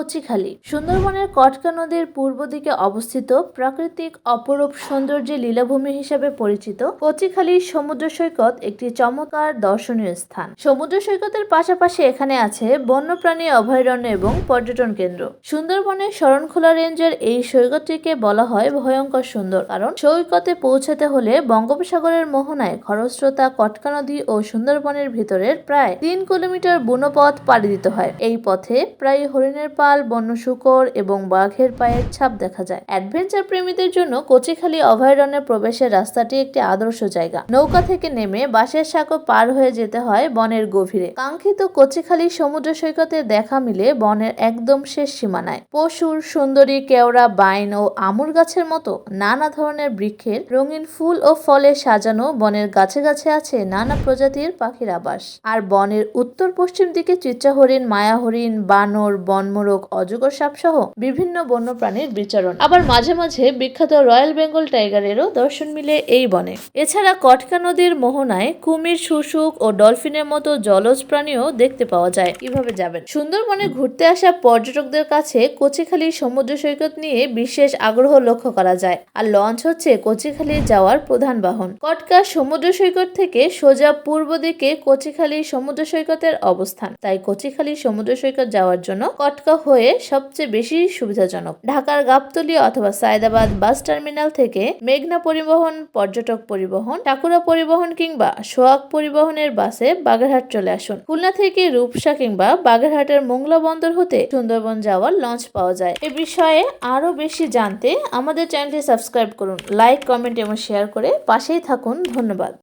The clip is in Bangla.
কচিখালি। সুন্দরবনের কটকা নদীর পূর্ব দিকে অবস্থিত প্রাকৃতিক অপরূপ সৌন্দর্যের লীলাভূমি হিসেবে পরিচিত কচিখালি সমুদ্র সৈকত একটি চমৎকার দর্শনীয় স্থান। সমুদ্র সৈকতের পাশাপাশি এখানে আছে বন্যপ্রাণী অভয়ারণ্য এবং পর্যটন কেন্দ্র। সুন্দরবনের শরণখোলা রেঞ্জের এই সৈকতটিকে বলা হয় ভয়ঙ্কর সুন্দর কারণ সৈকতে পৌঁছাতে হলে বঙ্গোপসাগরের মোহনায় খরস্রোতা, কটকা নদী ও সুন্দরবনের ভিতরের প্রায় তিন কিলোমিটার বনপথ পাড়ি দিতে হয়। এই পথে প্রায় হরিণের পাল বন্য শুকর এবং বাঘের পায়ের ছাপ দেখা যায়। অ্যাডভেঞ্চার প্রেমীদের জন্য কচিখালি অভয়ারণ্যে প্রবেশের রাস্তাটি একটি আদর্শ জায়গা। নৌকা থেকে নেমে বাঁশের সাঁকো পার হয়ে যেতে হয় বনের গভীরে। কাঙ্ক্ষিত কচিখালি সমুদ্র সৈকতে দেখা মিলে বনের একদম শেষ সীমানায়। পশুর, সুন্দরী, কেওড়া, বাইন ও আমুর গাছের মতো নানা ধরনের বৃক্ষের রঙিন ফুল ও ফলে সাজানো বনের গাছে গাছে আছে নানা প্রজাতির পাখির আবাস। আর বনের উত্তর পশ্চিম দিকে চিত্রা হরিণ মায়া হরিণ বানর, বনমোরগ অজগর সাপ সহ বিভিন্ন বন্যপ্রাণীর বিচরণ। আবার মাঝে মাঝে বিখ্যাত রয়্যাল বেঙ্গল টাইগারেরও দর্শন মিলে এই বনে। এছাড়া কটকা নদীর মোহনায় কুমির, শুশুক ও ডলফিনের মতো জলজ প্রাণীও দেখতে পাওয়া যায়। কীভাবে যাবেন? সুন্দরবনে ঘুরতে আসা পর্যটকদের কাছে কচিখালি সমুদ্র সৈকত নিয়ে বিশেষ আগ্রহ লক্ষ্য করা যায়। আর লঞ্চ হচ্ছে কচিখালি যাওয়ার প্রধান বাহন। কটকা সমুদ্র সৈকত থেকে সোজা পূর্ব দিকে কচিখালি সমুদ্র সৈকতের অবস্থান। তাই কচিখালি সমুদ্র সৈকত যাওয়ার জন্য কটকা হয়ে সবচেয়ে বেশি সুবিধাজনক। ঢাকার গাবতলী অথবা সায়দাবাদ বাস টার্মিনাল থেকে মেঘনা পরিবহন, পর্যটক পরিবহন টাকুরা পরিবহন কিংবা সোয়াক পরিবহনের বাসে বাগেরহাট চলে আসুন। খুলনা থেকে রূপসা কিংবা বাগেরহাটের মোংলা বন্দর হতে সুন্দরবন যাওয়ার লঞ্চ পাওয়া যায়। এ বিষয়ে আরও বেশি জানতে আমাদের চ্যানেলটি সাবস্ক্রাইব করুন, লাইক, কমেন্ট এবং শেয়ার করে পাশেই থাকুন। ধন্যবাদ।